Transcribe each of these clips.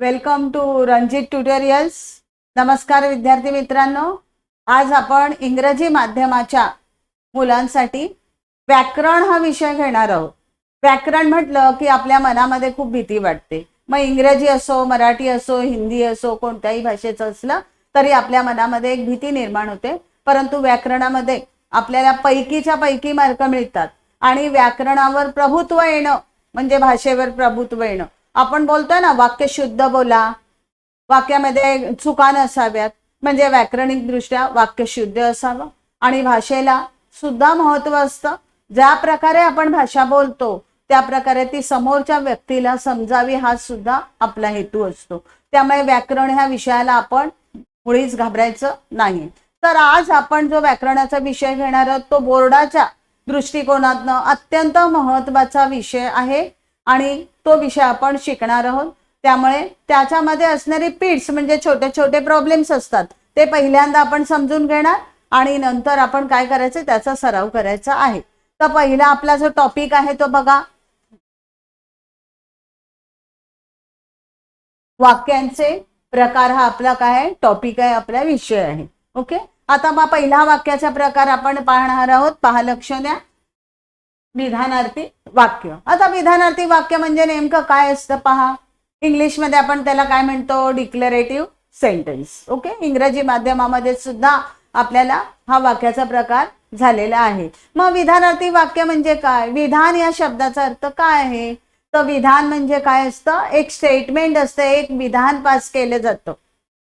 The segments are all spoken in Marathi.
Welcome to Ranjit tutorials. नमस्कार विद्यार्थी मित्रांनो. आज आपण इंग्रजी माध्यमाच्या मुलांसाठी व्याकरण हा विषय घेणार आहोत. व्याकरण म्हटलं की आपल्या मनामध्ये खूप भीती वाटते. मग इंग्रजी असो मराठी असो हिंदी असो कोणत्याही भाषेचं असलं तरी आपल्या मनामध्ये एक भीती निर्माण होते. परंतु व्याकरणामध्ये आपल्याला पैकीच्या पैकी मार्क मिळतात. आणि व्याकरणावर प्रभुत्व येणं म्हणजे भाषेवर प्रभुत्व येणं आपण बोलतोय ना वाक्य शुद्ध बोला. वाक्यामध्ये चुका नसाव्यात. म्हणजे व्याकरणिक दृष्ट्या वाक्य शुद्ध असावं. आणि भाषेला सुद्धा महत्त्व असतं. ज्या प्रकारे आपण भाषा बोलतो त्या प्रकारे ती समोरच्या व्यक्तीला समजावी हा सुद्धा आपला हेतू असतो. त्यामुळे व्याकरण ह्या विषयाला आपण मुळीच घाबरायचं नाही. तर आज आपण जो व्याकरणाचा विषय घेणार आहोत तो बोर्डाच्या दृष्टिकोनातनं अत्यंत महत्त्वाचा विषय आहे. आणि तो विषय आपण शिकणार आहोत. त्यामुळे त्याच्यामध्ये असणारे पिट्स म्हणजे छोटे छोटे प्रॉब्लेम्स असतात. ते पहिल्यांदा आपण समजून घेणार आणि नंतर आपण काय करायचं त्याचा सराव करायचा आहे. तर पहिला आपला जो टॉपिक आहे तो बघा. वाक्यांचे प्रकार हा आपला काय आहे? टॉपिक आहे आपला विषय आहे. ओके आता मग पहिला वाक्याचा प्रकार आपण पाहणार आहोत. पहा लक्ष द्या. विधानार्थी वाक्य. आता विधानार्थी वाक्य म्हणजे नेमकं काय असतं पहा. इंग्लिशमध्ये आपण त्याला काय म्हणतो? डिक्लरेटिव्ह सेंटेन्स ओके इंग्रजी माध्यमामध्ये सुद्धा आपल्याला हा वाक्याचा प्रकार झालेला आहे. मग विधानार्थी वाक्य म्हणजे काय? विधान या शब्दाचा अर्थ काय आहे? तर विधान म्हणजे काय असतं? एक स्टेटमेंट असतं एक विधान पास केलं जातं.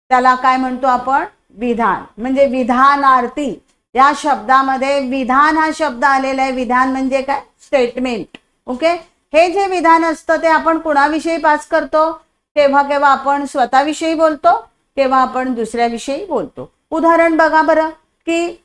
त्याला काय म्हणतो आपण? विधान. म्हणजे विधानार्थी. या शब्दामध्ये विधान हा शब्द आलेला आहे. विधान म्हणजे काय? स्टेटमेंट ओके हे जे विधान असतं ते आपण कुणाविषयी पास करतो? केव्हा केव्हा आपण स्वतःविषयी बोलतो केव्हा आपण दुसऱ्याविषयी बोलतो. उदाहरण बघा बरं की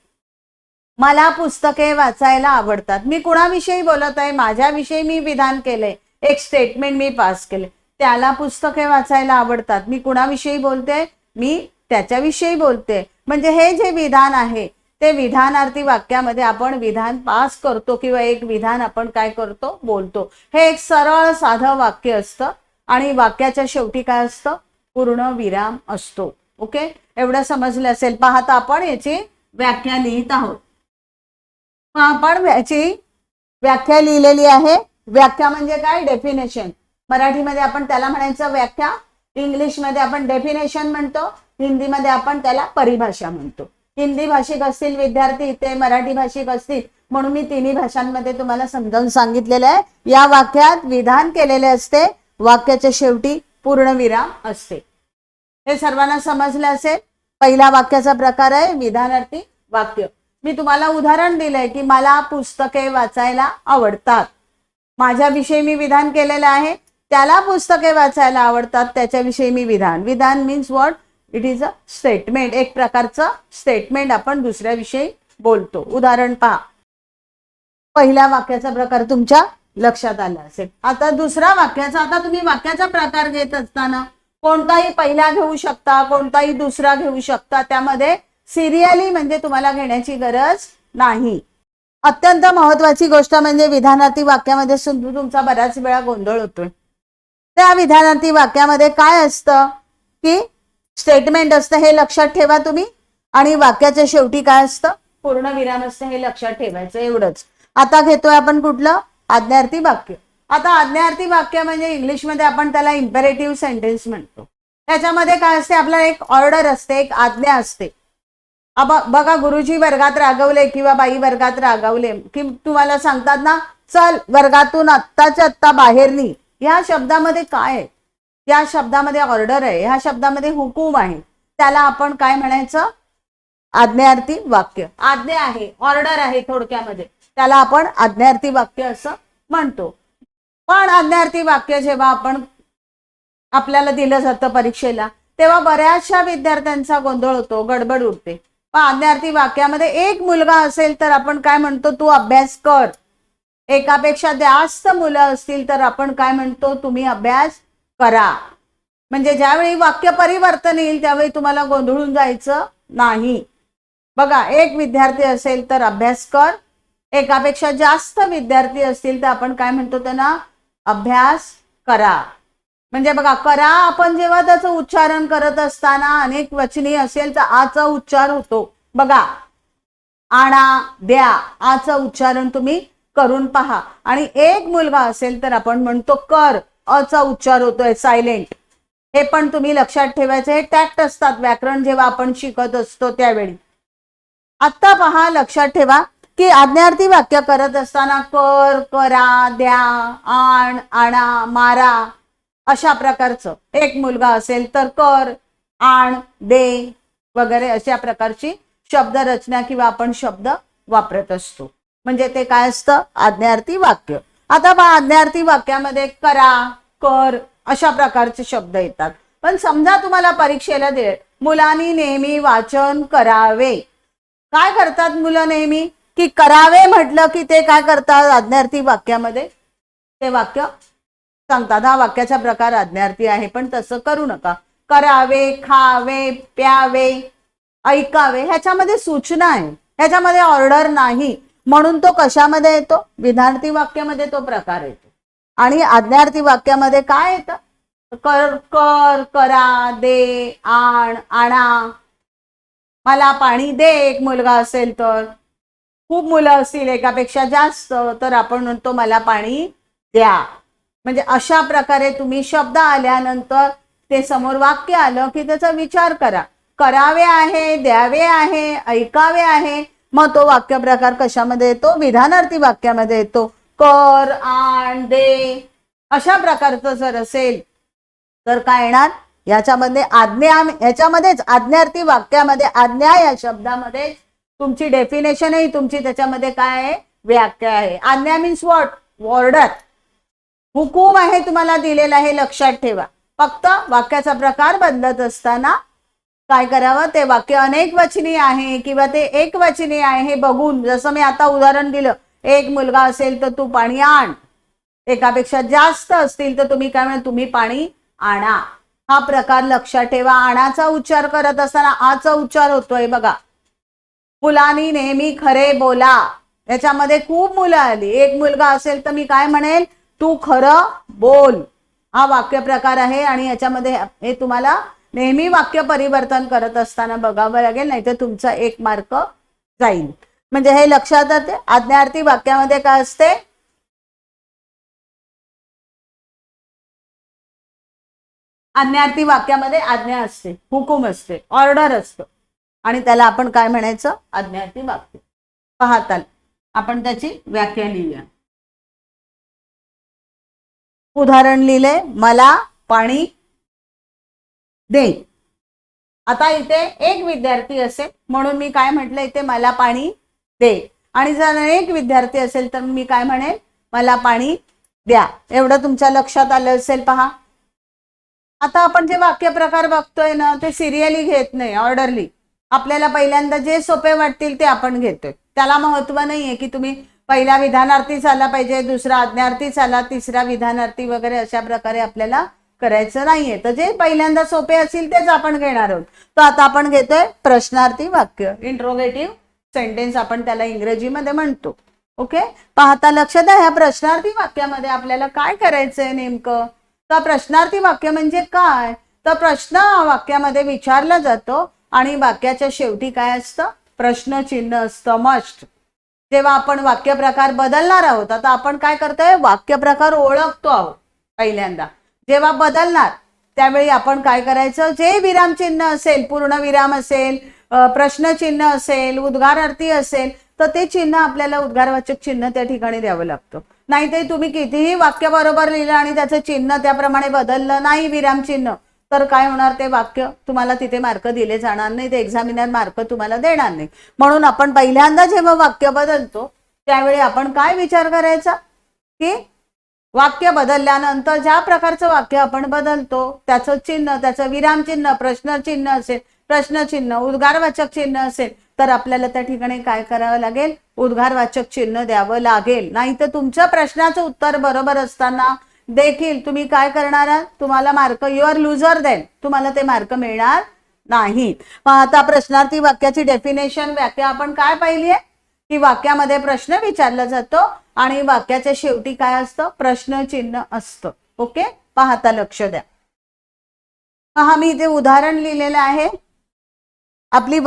मला पुस्तके वाचायला आवडतात. मी कुणाविषयी बोलत आहे? माझ्याविषयी मी विधान केलंय. एक स्टेटमेंट मी पास केले त्याला पुस्तके वाचायला आवडतात. मी कुणाविषयी बोलते? मी त्याच्याविषयी बोलते. म्हणजे हे जे विधान आहे ते विधानार्थी वाक्यामध्ये आपण विधान पास करतो किंवा एक विधान आपण काय करतो? बोलतो. हे एक सरळ साधं वाक्य असतं आणि वाक्याच्या शेवटी काय असतं? पूर्ण विराम असतो. ओके? एवढं समजलं असेल. पाहता आपण याची व्याख्या लिहित आहोत. मग आपण याची व्याख्या लिहिलेली आहे. व्याख्या म्हणजे काय? डेफिनेशन मराठीमध्ये आपण त्याला म्हणायचं व्याख्या. इंग्लिशमध्ये आपण डेफिनेशन म्हणतो. हिंदीमध्ये आपण त्याला परिभाषा म्हणतो. हिंदी भाषिक असतील विद्यार्थी ते मराठी भाषिक असतील म्हणून मी तिन्ही भाषांमध्ये तुम्हाला समजावून सांगितलेलं आहे. या वाक्यात विधान केलेले असते वाक्याच्या शेवटी पूर्णविराम असते. हे सर्वांना समजलं असेल? पहिला वाक्याचा प्रकार आहे विधानार्थी वाक्य. मी तुम्हाला उदाहरण दिलंय की मला पुस्तके वाचायला आवडतात. माझ्याविषयी मी विधान केलेलं आहे त्याला पुस्तके वाचायला आवडतात त्याच्याविषयी मी विधान. विधान means what it is a statement एक प्रकारचं स्टेटमेंट आपण दुसऱ्याविषयी बोलतो. उदाहरण पहा. पहिल्या वाक्याचा प्रकार तुमच्या लक्षात आला असेल. आता दुसरा वाक्याचा आता तुम्ही वाक्याचा प्रकार घेत असताना कोणताही पहिला घेऊ शकता कोणताही दुसरा घेऊ शकता त्यामध्ये सिरियली म्हणजे तुम्हाला घेण्याची गरज नाही. अत्यंत महत्वाची गोष्ट म्हणजे विधानार्थी वाक्यामध्ये सुद्धा तुमचा बऱ्याच वेळा गोंधळ होतोय. त्या विधानार्थी वाक्यामध्ये काय असतं? की स्टेटमेंट असतं हे लक्षात ठेवा तुम्ही. आणि वाक्याच्या शेवटी काय असतं? पूर्ण विराम असतं हे लक्षात ठेवायचं एवढंच. आता घेतोय आपण कुठलं? आज्ञार्थी वाक्य. आता आज्ञार्थी वाक्य म्हणजे इंग्लिशमध्ये आपण त्याला इम्पेरेटिव्ह सेंटेन्स म्हणतो. त्याच्यामध्ये काय असते? आपल्याला एक ऑर्डर असते एक आज्ञा असते. बघा गुरुजी वर्गात रागवले किंवा बाई वर्गात रागवले कि तुम्हाला सांगतात ना चल वर्गातून आत्ताच्या आत्ता बाहेर नि या शब्दामध्ये काय आहे? या शब्दामध्ये ऑर्डर आहे ह्या शब्दामध्ये हुकूम आहे. त्याला आपण काय म्हणायचं? आज्ञार्थी वाक्य. आज्ञा आहे ऑर्डर आहे थोडक्यामध्ये. त्याला आपण आज्ञार्थी वाक्य असं म्हणतो. पण आज्ञार्थी वाक्य जेव्हा आपण आपल्याला दिलं जातं परीक्षेला तेव्हा बऱ्याचशा विद्यार्थ्यांचा गोंधळ होतो गडबड उडते. पण आज्ञार्थी वाक्यामध्ये एक मुलगा असेल तर आपण काय म्हणतो? तू अभ्यास कर. एकापेक्षा जास्त मुलं असतील तर आपण काय म्हणतो? तुम्ही अभ्यास करा. म्हणजे ज्यावेळी वाक्य परिवर्तन येईल त्यावेळी तुम्हाला गोंधळून जायचं नाही. बघा एक विद्यार्थी असेल तर अभ्यास कर. एकापेक्षा जास्त विद्यार्थी असतील तर आपण काय म्हणतो त्यांना? अभ्यास करा. म्हणजे बघा करा आपण जेव्हा त्याचं उच्चारण करत असताना अनेक वचनी असेल तर आचा उच्चार होतो. बघा आणा द्या आचं उच्चारण तुम्ही करून पहा. आणि एक मुलगा असेल तर आपण म्हणतो कर. अचा उच्चार होतोय सायलेंट हे पण तुम्ही लक्षात ठेवायचं. हे टॅक्ट असतात व्याकरण जेव्हा आपण शिकत असतो त्यावेळी. आत्ता पहा लक्षात ठेवा की आज्ञार्थी वाक्य करत असताना कर करा द्या आण आणा मारा अशा प्रकारचं. एक मुलगा असेल तर कर आण दे वगैरे अशा प्रकारची शब्दरचना किंवा आपण शब्द वापरत असतो. म्हणजे ते काय असतं? आज्ञार्थी वाक्य. आता बा आज्ञार्थी वाक्यामध्ये करा कर अशा प्रकारचे शब्द येतात. पण समजा तुम्हाला परीक्षेला दे मुलांनी नेहमी वाचन करावे. काय करतात मुलं नेहमी? की करावे म्हटलं की ते काय करतात आज्ञार्थी वाक्यामध्ये? ते वाक्य सांगतात. हा वाक्याचा प्रकार आज्ञार्थी आहे पण तसं करू नका. करावे खावे प्यावे ऐकावे ह्याच्यामध्ये सूचना आहे. ह्याच्यामध्ये ऑर्डर नाही. म्हणून तो कशामध्ये येतो? विधार्थी वाक्यामध्ये तो प्रकार येतो. आणि आज्ञार्थी वाक्यामध्ये काय येतं? कर कर करा दे आण आणा. मला पाणी दे एक मुलगा असेल तर. खूप मुलं असतील एकापेक्षा जास्त तर आपण म्हणतो मला पाणी द्या. म्हणजे अशा प्रकारे तुम्ही शब्द आल्यानंतर ते समोर वाक्य आलं की त्याचा विचार करा. करावे आहे द्यावे आहे ऐकावे आहे मग तो वाक्य प्रकार कशामध्ये येतो? विधानार्थी वाक्यामध्ये येतो. कर आण दे. अशा प्रकारचं जर असेल तर काय येणार? याच्यामध्ये आज्ञा याच्यामध्येच आज्ञार्थी वाक्यामध्ये आज्ञा या शब्दामध्ये तुमची डेफिनेशन आहे तुमची त्याच्यामध्ये काय आहे? व्याख्या आहे. आज्ञा मीन्स वॉट वॉर्डर हुकूम आहे तुम्हाला दिलेला हे लक्षात ठेवा. फक्त वाक्याचा प्रकार बदलत असताना काय करावं? ते वाक्य अनेक वचनी आहे किंवा ते एक वचनी आहे हे बघून जसं मी आता उदाहरण दिलं एक मुलगा असेल तर तू पाणी आण. एकापेक्षा जास्त असतील तर तुम्ही काय म्हणा तुम्ही पाणी आणा. हा प्रकार लक्षात ठेवा. आणाचा उच्चार करत असताना आचा उच्चार होतोय बघा. मुलांनी नेहमी खरे बोला. याच्यामध्ये खूप मुलं आली. एक मुलगा असेल तर मी काय म्हणेल तू खरं बोल. हा वाक्य प्रकार आहे आणि याच्यामध्ये हे तुम्हाला नेहमी वाक्य परिवर्तन करत असताना बघावं लागेल नाही तर तुमचा एक मार्क जाईल. म्हणजे हे लक्षात येते आज्ञार्थी वाक्यामध्ये काय असते? आज्ञार्थी वाक्यामध्ये आज्ञा असते हुकूम असते ऑर्डर असतो. आणि त्याला आपण काय म्हणायचं? आज्ञार्थी वाक्य. पाहताल आपण त्याची व्याख्या लिहूया. उदाहरण लिहिले मला पाणी दे आता इथे एक विद्यार्थी असेल म्हणून मी काय म्हटलं इथे मला पाणी दे. आणि जर एक विद्यार्थी असेल तर मी काय म्हणेल मला पाणी द्या. एवढं तुमच्या लक्षात आलं असेल पहा. आता आपण जे वाक्य प्रकार बघतोय ना ते सिरियली घेत नाही ऑर्डरली आपल्याला पहिल्यांदा जे सोपे वाटतील ते आपण घेतोय. त्याला महत्त्व नाहीये की तुम्ही पहिला विधानार्थीच आला पाहिजे दुसरा आज्ञार्थीच आला तिसरा विधानार्थी वगैरे अशा प्रकारे आपल्याला करायचं नाहीये. तर जे पहिल्यांदा सोपे असतील तेच आपण घेणार आहोत. तर आता आपण घेतोय प्रश्नार्थी वाक्य. इंट्रोगेटिव्ह सेंटेन्स आपण त्याला इंग्रजीमध्ये म्हणतो. ओके पाहता लक्षात आहे ह्या प्रश्नार्थी वाक्यामध्ये आपल्याला काय करायचंय नेमकं? तर प्रश्नार्थी वाक्य म्हणजे काय? तर प्रश्न वाक्यामध्ये विचारला जातो आणि वाक्याच्या शेवटी काय असतं? प्रश्नचिन्ह असतं. मस्ट जेव्हा आपण वाक्य प्रकार बदलणार आहोत आता आपण काय करतोय? वाक्य प्रकार ओळखतो आहोत पहिल्यांदा. जेव्हा बदलणार त्यावेळी आपण काय करायचं? जे विरामचिन्ह असेल पूर्ण विराम असेल प्रश्नचिन्ह असेल उद्गारार्थी असेल तर ते चिन्ह आपल्याला उद्गारवाचक चिन्ह त्या ठिकाणी द्यावं लागतं. नाहीतर तुम्ही कितीही वाक्य बरोबर लिहिलं आणि त्याचं चिन्ह त्याप्रमाणे बदललं नाही विरामचिन्ह तर काय होणार? ते वाक्य तुम्हाला तिथे मार्क दिले जाणार नाही ते एक्झामिनर मार्क तुम्हाला देणार नाही. म्हणून आपण पहिल्यांदा जेव्हा वाक्य बदलतो त्यावेळी आपण काय विचार करायचा? की वाक्य बदलल्यानंतर ज्या प्रकारचं वाक्य आपण बदलतो त्याचं चिन्ह त्याचं विरामचिन्ह प्रश्नचिन्ह असेल प्रश्नचिन्ह उद्गारवाचक चिन्ह असेल तर आपल्याला त्या ठिकाणी काय करावं लागेल? उद्गारवाचक चिन्ह द्यावं लागेल. नाही तर तुमच्या प्रश्नाचं उत्तर बरोबर असताना देखील तुम्ही काय करणार? आहात तुम्हाला मार्क युअर लुजर देन तुम्हाला ते मार्क मिळणार नाही आता प्रश्नार्थी वाक्याची डेफिनेशन व्याख्या आपण काय पाहिली आहे? की वाक्यामध्ये प्रश्न विचारला जातो आणि वाक्याच्या शेवटी काय असतं? प्रश्नचिन्ह असतं. ओके? पाहता लक्ष द्या. पहा मी इथे उदाहरण लिहिलेलं आहे. आपली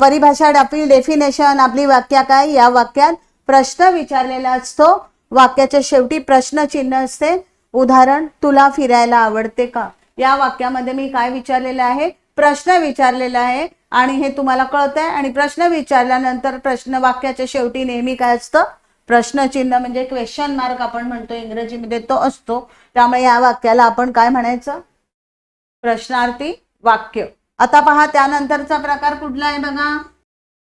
परिभाषा आपली डेफिनेशन आपली वाक्य काय? या वाक्यात प्रश्न विचारलेला असतो. वाक्याच्या शेवटी प्रश्नचिन्ह असते. उदाहरण तुला फिरायला आवडते का? या वाक्यामध्ये मी काय विचारलेलं आहे? प्रश्न विचारलेला आहे आणि हे तुम्हाला कळतंय. आणि प्रश्न विचारल्यानंतर प्रश्न वाक्याच्या शेवटी नेहमी काय असतं? प्रश्नचिन्ह म्हणजे क्वेश्चन मार्क आपण म्हणतो इंग्रजीमध्ये तो असतो. त्यामुळे या वाक्याला आपण काय म्हणायचं? प्रश्नार्थी वाक्य. आता पहा त्यानंतरचा प्रकार कुठला आहे बघा?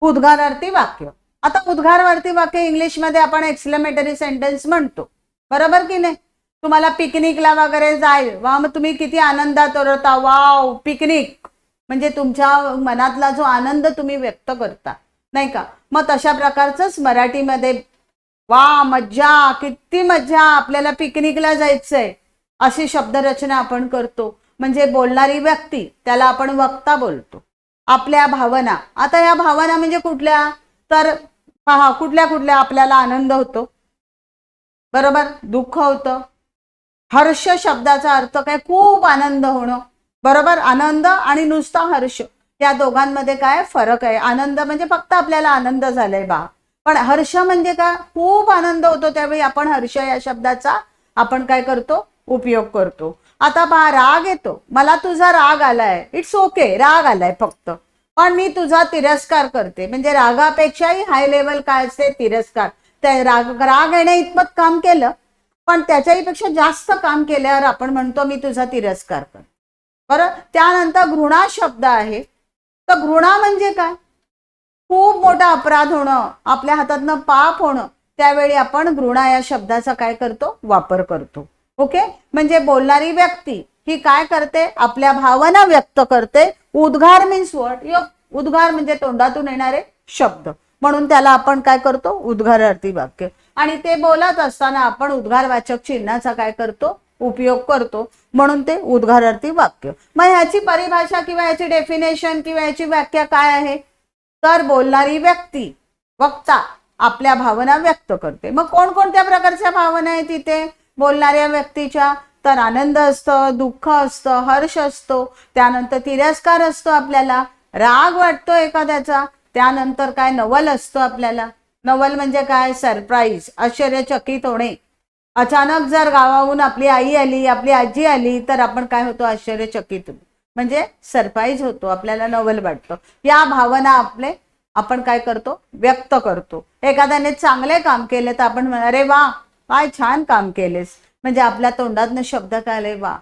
उद्गारार्थी वाक्य. आता उद्गारार्थी वाक्य इंग्लिशमध्ये आपण एक्सलेमेटरी सेंटेन्स म्हणतो. बरोबर की नाही? तुम्हाला पिकनिकला वगैरे जाईल वा मग तुम्ही किती आनंदात ओरडता वाव पिकनिक म्हणजे तुमच्या मनातला जो आनंद तुम्ही व्यक्त करता नाही का? मग तशा प्रकारचंच मराठीमध्ये वा मज्जा किती मज्जा आपल्याला पिकनिकला जायचंय अशी शब्दरचना आपण करतो. म्हणजे बोलणारी व्यक्ती त्याला आपण वक्ता बोलतो. आपल्या भावना. आता या भावना म्हणजे कुठल्या? तर पहा कुठल्या कुठल्या आपल्याला आनंद होतो? बरोबर? दुःख होतं. हर्ष शब्दाचा अर्थ काय? खूप आनंद होणं. बरोबर? आनंद आणि नुसता हर्ष. या दोघांमध्ये काय फरक आहे? आनंद म्हणजे फक्त आपल्याला आनंद झालाय बा. पण हर्ष म्हणजे काय? खूप आनंद होतो त्यावेळी आपण हर्ष या शब्दाचा आपण काय करतो? उपयोग करतो. आता पहा राग येतो. मला तुझा राग आलाय. इट्स ओके राग आलाय फक्त. पण मी तुझा तिरस्कार करते. म्हणजे रागापेक्षाही हाय लेवल काय असते? तिरस्कार. त्या राग राग येणे इतपत काम केलं. पण त्याच्याही पेक्षा जास्त काम केल्यावर आपण म्हणतो मी तुझा तिरस्कार कर बरं? त्यानंतर घृणा शब्द आहे. तर घृणा म्हणजे काय? खूप मोठा अपराध होणं आपल्या हातातनं पाप होणं त्यावेळी आपण घृणा या शब्दाचा काय करतो? वापर करतो. ओके? म्हणजे बोलणारी व्यक्ती ही काय करते? आपल्या भावना व्यक्त करते. उद्गार मीन्स वर्ड उद्गार म्हणजे तोंडातून येणारे शब्द. म्हणून त्याला आपण काय करतो? उद्गारार्थी वाक्य. आणि ते बोलत असताना आपण उद्गारवाचक चिन्हाचा काय करतो? उपयोग करतो. म्हणून ते उद्गारार्थी वाक्य. मग ह्याची परिभाषा किंवा याची डेफिनेशन किंवा याची व्याख्या काय आहे? तर बोलणारी व्यक्ती वक्ता आपल्या भावना व्यक्त करते. मग कोणकोणत्या प्रकारच्या भावना आहेत तिथे बोलणाऱ्या व्यक्तीच्या तर आनंद असतं दुःख असतं हर्ष असतो. त्यानंतर तिरस्कार असतो आपल्याला. राग वाटतो एखाद्याचा. त्यानंतर काय? नवल असतो आपल्याला. नवल म्हणजे काय? सरप्राईज आश्चर्यचकित होणे. अचानक जर गावाहून आपली आई आली आपली आजी आली तर आपण काय होतो? आश्चर्यचकित म्हणजे सरप्राईज होतो. आपल्याला नवल वाटतं. या भावना आपले आपण काय करतो? व्यक्त करतो. एखाद्याने चांगले काम केले तर आपण अरे वा काय छान काम केलेस. म्हणजे आपल्या तोंडातनं शब्द काय आले? वा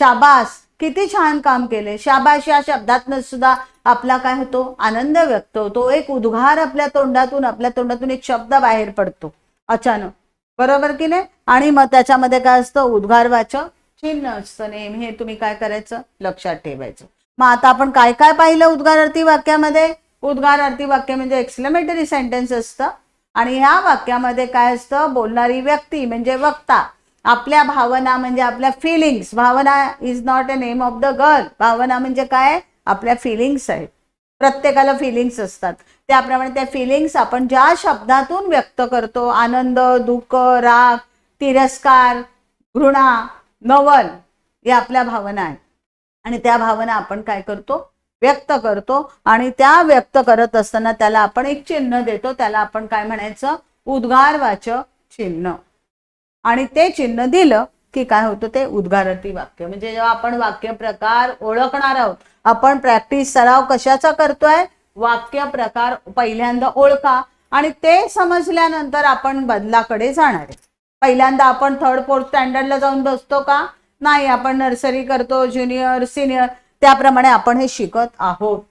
शाबास किती छान काम केले शाबास या शब्दातनं सुद्धा आपला काय होतो? आनंद व्यक्त होतो. एक उद्गार आपल्या तोंडातून आपल्या तोंडातून एक शब्द बाहेर पडतो. अचानक. बरोबर की नाही? आणि मग त्याच्यामध्ये काय असतं? उद्गारवाचक चिन्ह असतं नेहमी. हे तुम्ही काय करायचं? लक्षात ठेवायचं. मग आता आपण काय काय पाहिलं उद्गारार्थी वाक्यामध्ये? उद्गारार्थी वाक्य म्हणजे एक्सप्लेमेटरी सेंटेन्स असतं. आणि ह्या वाक्यामध्ये काय असतं? बोलणारी व्यक्ती म्हणजे वक्ता. आपल्या भावना म्हणजे आपल्या feelings Bhavana is not a name of the girl भावना म्हणजे काय? आपल्या फिलिंग्स आहेत. प्रत्येकाला फिलिंग्स असतात. त्याप्रमाणे त्या फिलिंग्स आपण ज्या शब्दातून व्यक्त करतो आनंद दुःख राग तिरस्कार घृणा नवल या आपल्या भावना आहेत. आणि त्या भावना आपण काय करतो? व्यक्त करतो. आणि त्या व्यक्त करत असताना त्याला आपण एक चिन्ह देतो. त्याला आपण काय म्हणायचं? उद्गारवाचक चिन्ह. आणि ते चिन्ह दिलं की काय होतं? ते उद्गारती वाक्य. म्हणजे जेव्हा आपण वाक्य प्रकार ओळखणार आहोत आपण प्रॅक्टिस सराव कशाचा करतोय? वाक्य प्रकार पहिल्यांदा ओळखा आणि ते समजल्यानंतर आपण बदलाकडे जाणार आहे. पहिल्यांदा आपण थर्ड फोर्थ स्टँडर्डला जाऊन बसतो का? नाही आपण नर्सरी करतो ज्युनियर सिनियर त्याप्रमाणे आपण हे शिकत आहोत.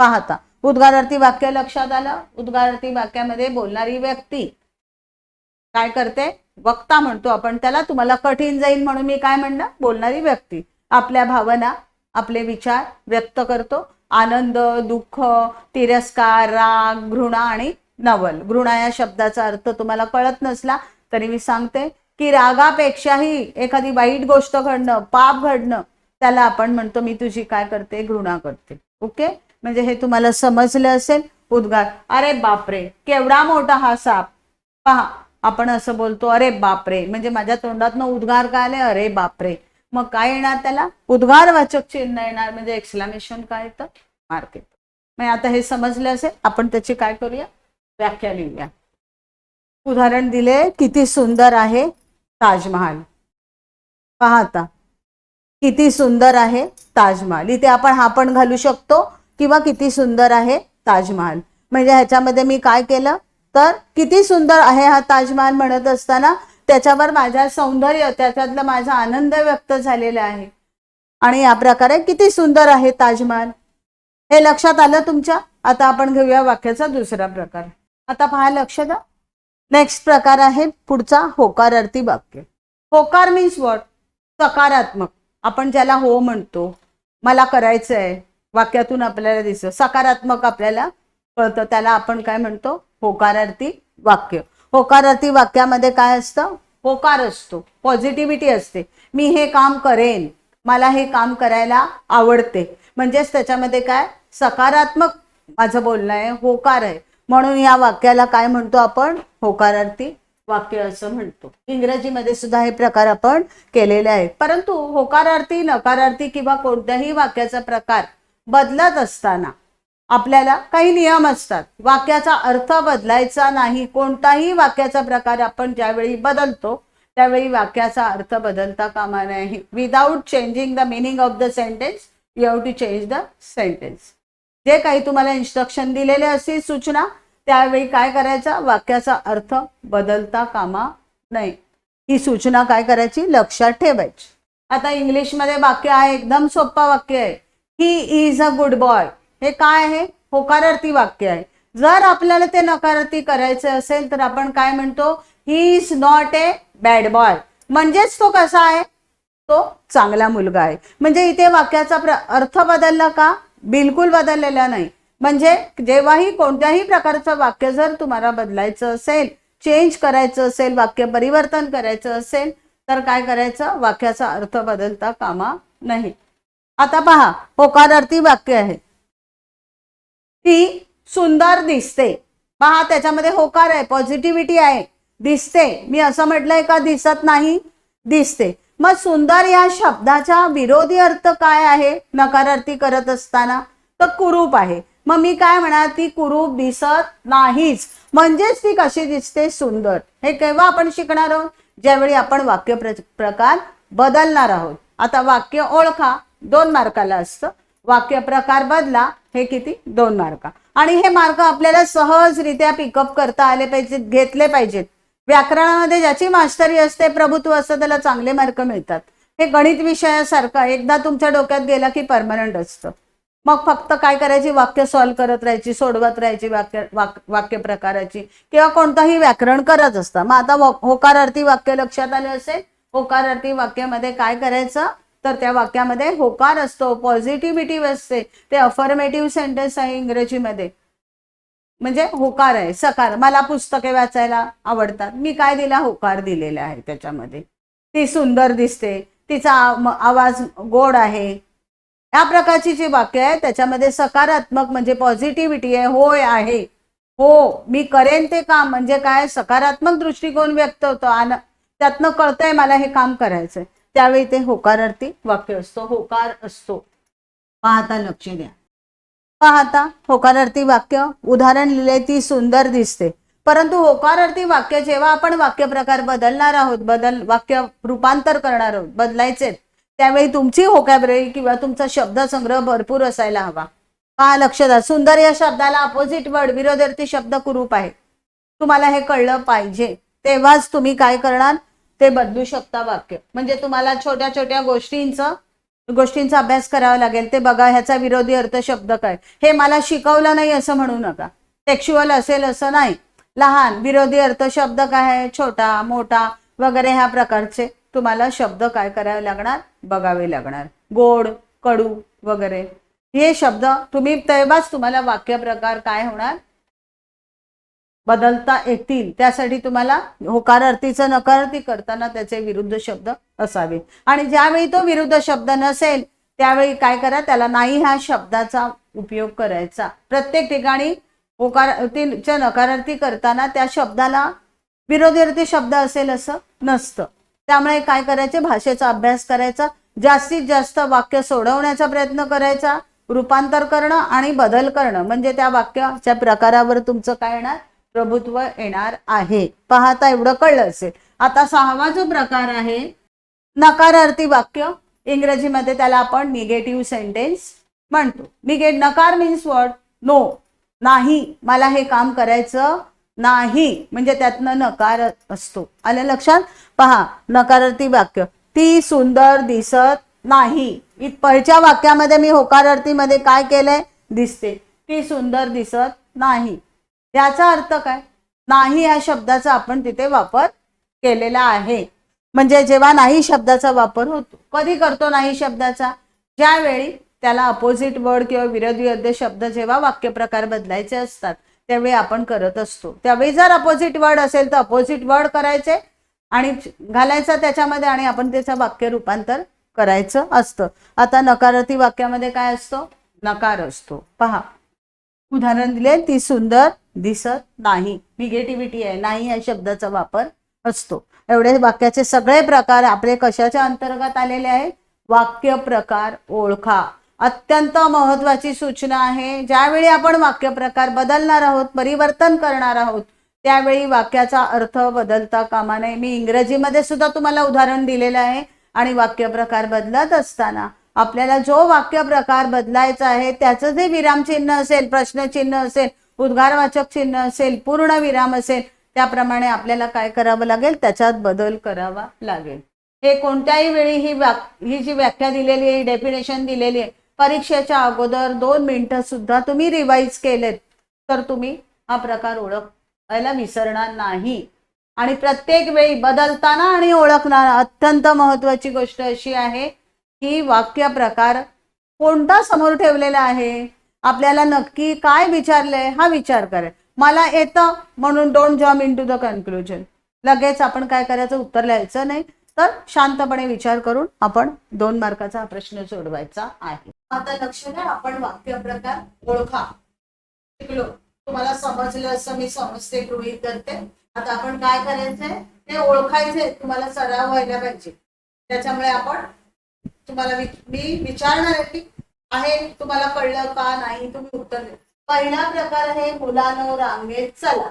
पाहता. उद्गारार्थी वाक्य लक्षात आलं? उद्गारार्थी वाक्यामध्ये बोलणारी व्यक्ती काय करते? वक्ता म्हणतो आपण त्याला. तुम्हाला कठीण जाईल म्हणून मी काय म्हणणं बोलणारी व्यक्ती. आपल्या भावना आपले विचार व्यक्त करतो. आनंद दुःख तिरस्कार राग घृणा आणि नवल. घृणा या शब्दाचा अर्थ तुम्हाला कळत नसला तरी मी सांगते की रागापेक्षाही एखादी वाईट गोष्ट घडणं पाप घडणं त्याला आपण म्हणतो मी तुझी काय करते? घृणा करते. ओके? म्हणजे हे तुम्हाला समजलं असेल उद्गार. अरे बापरे! केवढा मोठा हा साप. पहा आपण असं बोलतो अरे बापरे! म्हणजे माझ्या तोंडातनं उद्गार काय आले? अरे बापरे! मग काय येणार त्याला? उद्गारवाचक चिन्ह येणार म्हणजे एक्सलामेशन काय येतं? मार्क येतं. मग आता हे समजलं असेल आपण त्याची काय करूया? व्याख्या लिहूया. उदाहरण दिले किती सुंदर आहे ताजमहाल. पहा आता. किती सुंदर आहे ताजमहाल. इथे आपण हा पण घालू शकतो किंवा किती सुंदर आहे ताजमहाल. म्हणजे ह्याच्यामध्ये मी काय केलं? तर किती सुंदर आहे हा ताजमहाल म्हणत असताना त्याच्यावर माझ्या सौंदर्य त्याच्यातला माझा आनंद व्यक्त झालेला आहे. आणि या प्रकारे किती सुंदर आहे ताजमहाल. हे लक्षात आलं तुमच्या? आता आपण घेऊया वाक्याचा दुसरा प्रकार. आता पहा लक्ष द्या. नेक्स्ट प्रकार आहे पुढचा होकारार्थी वाक्य. होकार मीन्स वॉट सकारात्मक. आपण ज्याला हो म्हणतो मला करायचं आहे वाक्यातून आपल्याला दिसतं. सकारात्मक आपल्याला कळतं. त्याला आपण काय म्हणतो? होकारार्थी वाक्य. होकारार्थी वाक्यामध्ये काय असतं? होकार असतो. पॉझिटिव्हिटी असते. मी हे काम करेन. मला हे काम करायला आवडते. म्हणजेच त्याच्यामध्ये काय? सकारात्मक माझं बोलणं आहे होकार आहे. म्हणून या वाक्याला काय म्हणतो आपण? होकारार्थी वाक्य असं म्हणतो. इंग्रजीमध्ये सुद्धा हे प्रकार आपण केलेले आहेत. परंतु होकारार्थी नकारार्थी किंवा कोणत्याही वाक्याचा प्रकार बदलत असताना आपल्याला काही नियम असतात. वाक्याचा अर्थ बदलायचा नाही. कोणताही वाक्याचा प्रकार आपण ज्यावेळी बदलतो त्यावेळी वाक्याचा अर्थ बदलता कामा नाही. Without changing the meaning of the sentence you have to change the sentence जे काही तुम्हाला इन्स्ट्रक्शन दिलेले असतील सूचना त्यावेळी काय करायचं? वाक्याचा अर्थ बदलता कामा नाही. ही सूचना काय करायची? लक्षात ठेवायची. आता इंग्लिशमध्ये वाक्य आहे एकदम सोप्पा वाक्य आहे. He is a good boy हे काय आहे? होकारार्थी वाक्य आहे. जर आपल्याला ते नकारार्थी करायचे असेल तर आपण काय म्हणतो? He is not a bad boy म्हणजेच तो कसा आहे? तो चांगला मुलगा आहे. म्हणजे इथे वाक्याचा अर्थ बदलला का? बिलकुल बदललेला नाही. म्हणजे जेव्हाही कोणत्याही प्रकारचं वाक्य जर तुम्हाला बदलायचं असेल चेंज करायचं असेल वाक्य परिवर्तन करायचं असेल तर काय करायचं? वाक्याचा अर्थ बदलता कामा नाही. आता पहा होकारार्थी वाक्य आहे. ती सुंदर दिसते. पहा त्याच्यामध्ये होकार आहे पॉझिटिव्हिटी आहे. दिसते. मी असं म्हटलंय का दिसत नाही? दिसते. मग सुंदर या शब्दाचा विरोधी अर्थ काय आहे? नकारार्थी करत असताना तर कुरूप आहे. मग मी काय म्हणा ती कुरूप दिसत नाहीच. म्हणजेच ती कशी दिसते? सुंदर. हे केव्हा आपण शिकणार आहोत? ज्यावेळी आपण वाक्य प्र प्रकार बदलणार आहोत. आता वाक्य ओळखा. दोन मार्काला असतं. वाक्य प्रकार बदला. हे किती? दोन मार्क. आणि हे मार्क आपल्याला सहजरित्या पिकअप करता आले पाहिजेत घेतले पाहिजेत. व्याकरणामध्ये ज्याची मास्टरी असते प्रभुत्व असतं त्याला चांगले मार्क मिळतात. हे गणित विषयासारखं एकदा तुमच्या डोक्यात गेला की परमनंट असतं. मग फक्त काय करायची? वाक्य सॉल्व करत राहायची सोडवत राहायची वाक्य वाक वाक्य प्रकाराची. किंवा कोणताही व्याकरण करत असतं. मग आता हो, होकारार्थी वाक्य लक्षात आले असेल? होकारार्थी वाक्यामध्ये काय करायचं? तर त्या वाक्यामध्ये होकार असतो पॉझिटिव्हिटी असते. ते अफर्मेटिव्ह सेंटेन्स आहे इंग्रजीमध्ये. म्हणजे होकार आहे सकार. मला पुस्तके वाचायला आवडतात. मी काय दिला? होकार दिलेला आहे त्याच्यामध्ये. ती सुंदर दिसते. तिचा आवाज गोड आहे. या प्रकारची जी वाक्य आहे त्याच्यामध्ये सकारात्मक म्हणजे पॉझिटिव्हिटी आहे होय आहे. हो मी करेन ते काम. म्हणजे काय? सकारात्मक दृष्टिकोन व्यक्त होतो. आणि त्यातनं कळतंय मला हे काम करायचंय. त्यावेळी ते होकारार्थी वाक्य असतो. होकार असतो. पाहता लक्ष द्या. पाहता होकारार्थी वाक्य उदाहरण लिहिले ती सुंदर दिसते. परंतु होकारार्थी वाक्य जेव्हा आपण वाक्य प्रकार बदलणार आहोत बदल वाक्य रूपांतर करणार आहोत बदलायचे त्यावेळी तुमची होकॅबररी किंवा तुमचा शब्दसंग्रह भरपूर असायला हवा. पहा लक्ष द्या सुंदर या शब्दाला अपोजिट वर्ड विरोधार्थी शब्द कुरूप आहे. तुम्हाला हे कळलं पाहिजे. तेव्हाच तुम्ही काय करणार? ते बदलू शकता वाक्य. म्हणजे तुम्हाला छोट्या छोट्या गोष्टींचं गोष्टींचा अभ्यास करावा लागेल. ते बघा ह्याचा विरोधी अर्थ शब्द काय? हे मला शिकवलं नाही असं म्हणू नका. टेक्च्युअल असेल असं नाही. लहान विरोधी अर्थ शब्द काय आहे? छोटा मोठा वगैरे ह्या प्रकारचे तुम्हाला शब्द काय करावे लागणार? बघावे लागणार. गोड कडू वगैरे. हे शब्द तुम्ही तेव्हाच तुम्हाला वाक्य प्रकार काय होणार? बदलता येतील त्यासाठी तुम्हाला होकारार्थीचं नकारार्थी करताना त्याचे विरुद्ध शब्द असावे. आणि ज्यावेळी तो विरुद्ध शब्द नसेल त्यावेळी काय करा त्याला नाही ह्या शब्दाचा उपयोग करायचा. प्रत्येक ठिकाणी होकारार्थीच्या नकारार्थी करताना त्या शब्दाला विरोधार्थी शब्द असेल असं नसतं. त्यामुळे काय करायचे भाषेचा अभ्यास करायचा जास्तीत जास्त वाक्य सोडवण्याचा प्रयत्न करायचा रूपांतर करणं आणि बदल करणं. म्हणजे त्या वाक्याच्या प्रकारावर तुमचं काय येणार? प्रभुत्व येणार आहे. पाहता एवढं कळलं असेल. आता सहावा जो प्रकार आहे नकारार्थी वाक्य इंग्रजीमध्ये त्याला आपण निगेटिव्ह सेंटेन्स म्हणतो. निगेट नकार मीन्स वॉट नो नाही. मला हे काम करायचं नाही. म्हणजे त्यातनं नकार असतो. आलं लक्षात? पहा नकारार्थी वाक्य. ती सुंदर दिसत नाही. पहिल्या वाक्यामध्ये मी होकारार्थीमध्ये काय केलंय? दिसते. ती सुंदर दिसत नाही. याचा अर्थ काय? नाही या शब्दाचा आपण तिथे वापर केलेला आहे. म्हणजे जेव्हा नाही शब्दाचा वापर होतो कधी करतो नाही शब्दाचा? ज्यावेळी त्याला अपोजिट वर्ड किंवा विरोधी शब्द जेव्हा वाक्यप्रकार बदलायचे असतात त्यावेळी आपण करत असतो. त्यावेळी जर अपोजिट वर्ड असेल तर अपोजिट वर्ड करायचे आणि घालायचं त्याच्यामध्ये आणि आपण त्याचं वाक्य रूपांतर करायचं असतं. आता नकारार्थी वाक्यामध्ये काय असतो? नकार असतो. पहा. उदाहरण दिले ती सुंदर दिसत नाही. निगेटिव्हिटी आहे. नाही या शब्दाचा वापर असतो. एवढे वाक्याचे सगळे प्रकार आपले कशाच्या अंतर्गत आलेले आहेत? वाक्य प्रकार ओळखा. अत्यंत महत्वाची सूचना आहे. ज्यावेळी आपण वाक्य प्रकार बदलणार आहोत परिवर्तन करणार आहोत त्यावेळी वाक्याचा अर्थ बदलता कामा नये. मी इंग्रजीमध्ये सुद्धा तुम्हाला उदाहरण दिलेलं आहे. आणि वाक्य प्रकार बदलत असताना आपल्याला जो वाक्य प्रकार बदलायचा आहे त्याचं जे विरामचिन्ह असेल प्रश्नचिन्ह असेल उद्गारवाचक चिन्ह असेल पूर्ण विराम असेल त्याप्रमाणे आपल्याला काय करावं लागेल? त्याच्यात बदल करावा लागेल. हे कोणत्याही वेळी ही वाक ही जी व्याख्या दिलेली आहे डेफिनेशन दिलेली आहे परीक्षेच्या अगोदर दोन मिनिटं सुद्धा तुम्ही रिवाईज केलेत तर तुम्ही हा प्रकार ओळखायला विसरणार नाही. आणि प्रत्येक वेळी बदलताना आणि ओळखणार अत्यंत महत्वाची गोष्ट अशी आहे की वाक्य प्रकार कोणता समोर ठेवलेला आहे? आपल्याला नक्की काय विचारलंय हा विचार करेल. मला येतं म्हणून डोंट जम इन टू द कन्क्लुजन लगेच आपण काय करायचं? उत्तर लिहायचं नाही. तर शांतपणे विचार करून आपण दोन मार्काचा हा प्रश्न सोडवायचा आहे. आता लक्ष द्या आपण वाक्य प्रकार ओळखा. शिकलो. तुम्हाला समजलं असं मी समजते गृहित करते आता आपण काय करायचंय? ते ओळखायचे तुम्हाला सराव व्हायला पाहिजे. त्याच्यामुळे आपण तुम्हाला मी विचारणार आहे की आहे तुम्हाला कळलं का नाही तुम्ही उत्तर द्या. पहिला प्रकार आहे मुलानो रांगेत चला.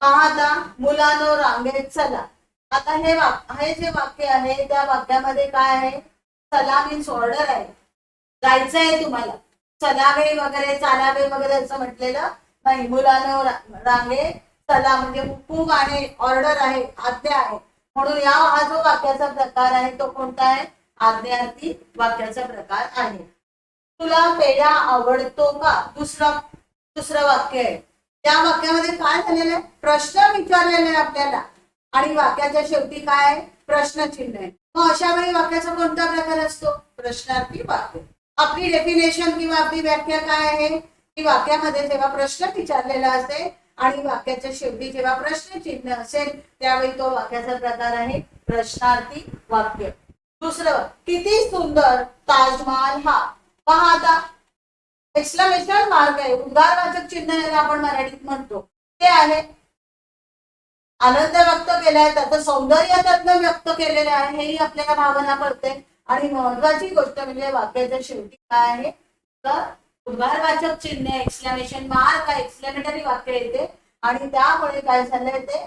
पाहता आता मुलानो रांगेत चला. आता हे वाक हे जे वाक्य आहे त्या वाक्यामध्ये काय आहे? चला मीन्स ऑर्डर आहे. जायचं आहे तुम्हाला. चलावे वगैरे चालावे वगैरे असं म्हटलेलं नाही. मुलानो रांगे चला म्हणजे खूप आहे ऑर्डर आहे आज्ञा आहे. म्हणून या हा जो वाक्याचा प्रकार आहे तो कोणता आहे? आज्ञार्थी वाक्याचा प्रकार आहे. तुला पेढा आवडतो का? दुसरं दुसरं वाक्य आहे. त्या वाक्यामध्ये काय झालेलं आहे? प्रश्न विचारलेला आहे आपल्याला. आणि वाक्याच्या शेवटी काय आहे? प्रश्नचिन्ह आहे. मग अशा वेळी वाक्याचा कोणता प्रकार असतो? प्रश्नार्थी वाक्य. आपली डेफिनेशन किंवा आपली व्याख्या काय आहे? की वाक्यामध्ये जेव्हा प्रश्न विचारलेला असेल आणि वाक्याच्या शेवटी जेव्हा प्रश्नचिन्ह असेल त्यावेळी तो वाक्याचा प्रकार आहे प्रश्नार्थी वाक्य. दुसरं किती सुंदर ताजमहाल हा. पहा आता एक्सक्लेमेशन मार्क आहे. उद्गारवाचक चिन्ह याला आपण मराठीत म्हणतो. ते आहे आनंद व्यक्त केलाय त्याचं सौंदर्य त्यातनं व्यक्त केलेलं आहे हेही आपल्याला भावना पडते. आणि महत्वाची गोष्ट म्हणजे वाक्याच्या शेवटी काय आहे? तर उद्गारवाचक चिन्ह एक्सक्लेमेशन मार्क एक्सप्लेनेटरी वाक्य येते. आणि त्यामुळे काय झालंय ते?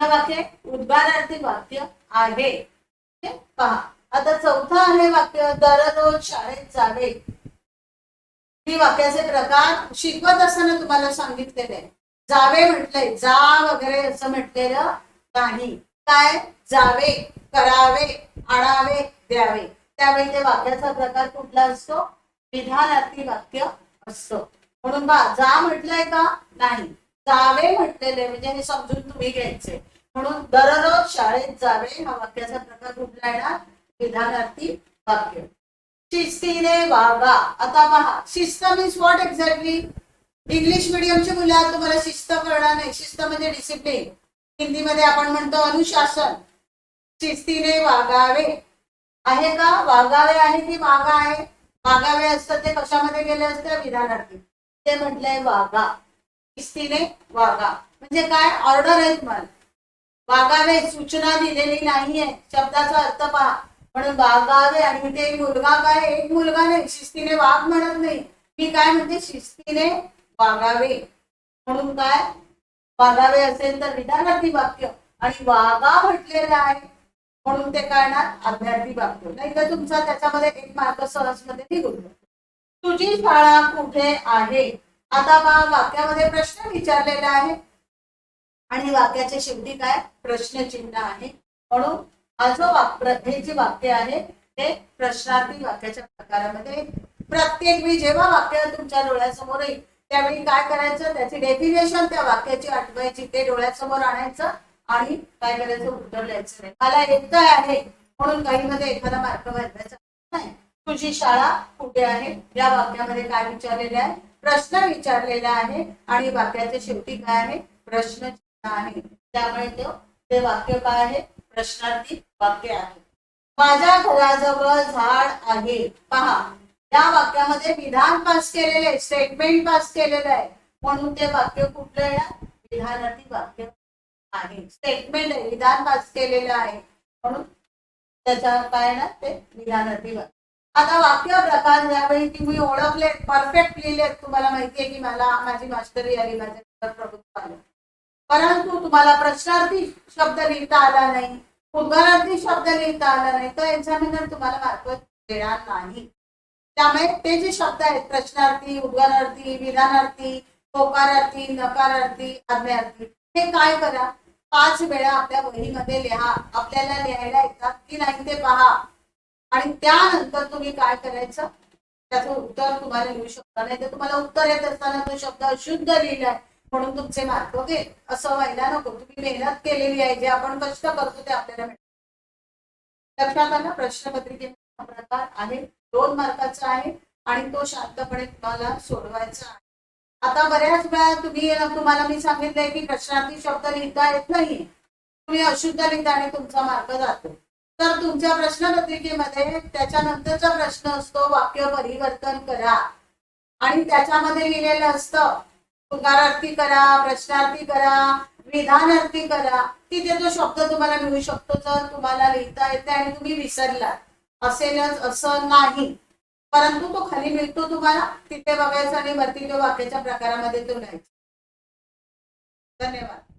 वाक्य उद्गारार्थी वाक्य आहे. पहा आता चौथं आहे वाक्य दररोज शाळेत जावे. ही वाक्याचे प्रकार शिकवत असताना तुम्हाला सांगितलेले जावे म्हटलंय जा वगैरे असं म्हटलेलं नाही. काय? जावे करावे आणावे द्यावे. त्यावेळी ते वाक्याचा प्रकार कुठला असतो? विधानार्थी वाक्य असतो. म्हणून बा जा म्हटलंय का? नाही. जावे म्हटलेले म्हणजे हे समजून तुम्ही घ्यायचे. म्हणून दररोज शाळेत जावे हा वाक्याचा प्रकार कुठला येणार? विधानार्थी वाक्य. शिस्तीने वागा. आता पहा शिस्त मीन्स व्हॉट एक्झॅक्टली इंग्लिश मिडियमची मुलं आहेत, तुम्हाला शिस्त कळणार नाही. शिस्त म्हणजे डिसिप्लिन हिंदीमध्ये आपण म्हणतो अनुशासन. शिस्तीने वागावे. आहे का? वागावे आहे की वागा आहे? वागावे असतं ते कशामध्ये गेले असते? विधानार्थी. ते म्हटलंय वागा. शिस्तीने वागा. म्हणजे काय? ऑर्डर आहेत मला. वागावे सूचना दिलेली नाहीये. शब्दाचा अर्थ पहा. म्हणून वागावे आणि ते मुलगा काय? एक मुलगा नाही. शिस्तीने वाघ म्हणत नाही. मी काय म्हणते? शिस्तीने वागावे. म्हणून काय? वागावे असेल तर विधानार्थी वाक्य. आणि वागा म्हटलेलं आहे. म्हणून ते काय ना अभ्यर्थी वाक्य. नाही तर तुमचा त्याच्यामध्ये एक मार्क सहजमध्ये निघून तुझी शाळा कुठे आहे? आता वाक्यामध्ये प्रश्न विचारलेला आहे. आणि वाक्याच्या शेवटी काय? प्रश्नचिन्ह आहे. म्हणून हा जो वाक्य हे जे वाक्य आहे ते प्रश्नार्थी वाक्याच्या प्रकारामध्ये प्रत्येक वेळी जेव्हा वाक्य तुमच्या डोळ्यासमोर येईल त्यावेळी काय करायचं? त्याची डेफिनेशन त्या वाक्याची आठवायची ते डोळ्यासमोर आणायचं आणि काय करायचं? उत्तर द्यायचं नाही. मला येत आहे म्हणून काही मध्ये एखादा मार्क वाढवायचा नाही. तुझी शाळा कुठे आहे? या वाक्यामध्ये काय विचारलेले आहे? प्रश्न विचारलेला आहे आणि वाक्याच्या शेवटी काय आहे? प्रश्न आहे. त्यामुळे तो ते वाक्य काय आहे? प्रश्नार्थी वाक्य आहे. माझ्या घराजवळ झाड आहे. पहा या वाक्यामध्ये विधान पास केलेले आहे स्टेटमेंट पास केलेलं आहे. म्हणून ते वाक्य कुठलं आहे? विधानार्थी वाक्य आहे. स्टेटमेंट आहे विधान पास केलेलं आहे. म्हणून त्याच्या काय ना ते विधानार्थी वाक्य. आता वाक्य प्रकार यावेळी तुम्ही ओळखले परफेक्ट लिहिले तुम्हाला माहितीये की मला माझी मास्टरी आली माझ्या प्रभुत्व आलं परंतु तुम्हाला प्रश्नार्थी शब्द लिहिता आला नाही उद्गारार्थी शब्द लिहिता आला नाही तर एक्झामिनर तुम्हाला मार्क देणार नाही. त्यामुळे ते जे शब्द आहेत प्रश्नार्थी उद्गारार्थी विधानार्थी होकारार्थी नकारार्थी आज्ञार्थी हे काय करा? पाच वेळा आपल्या वहीमध्ये लिहा. आपल्याला लिहायला येतात की नाही ते पहा. आणि त्यानंतर तुम्ही काय करायचं? त्याचं उत्तर तुम्हाला लिहू शकता. नाही तर तुम्हाला उत्तर येत असताना तो शब्द अशुद्ध लिहिलाय. म्हणून तुमचे मार्क ओके असं व्हायला नको. तुम्ही मेहनत केलेली आहे. जे आपण कष्ट करतो ते आपल्याला मिळतं. लक्षात आलं? प्रश्नपत्रिके प्रकार आहे. दोन मार्काचा आहे आणि तो शांतपणे तुम्हाला सोडवायचा आहे. आता बऱ्याच वेळा तुम्ही तुम्हाला मी सांगितलंय की प्रश्नार्थी शब्द लिहिता येत नाही. तुम्ही अशुद्ध लिहिता आणि तुमचा मार्क जातो. तर तुमच्या प्रश्नपत्रिकेमध्ये त्याच्यानंतरचा प्रश्न असतो वाक्य परिवर्तन करा. आणि त्याच्यामध्ये लिहिलेलं असतं उद्गारार्थी करा प्रश्नार्थी करा विधानार्थी करा. तिथे तो शब्द तुम्हाला मिळू शकतो जर तुम्हाला लिहिता येते आणि तुम्ही विसरला असेलच असं नाही. परंतु तो खाली मिळतो तुम्हाला. तिथे बघायचं आणि वरती तो वाक्याच्या प्रकारामध्ये तो लिहायचा. धन्यवाद.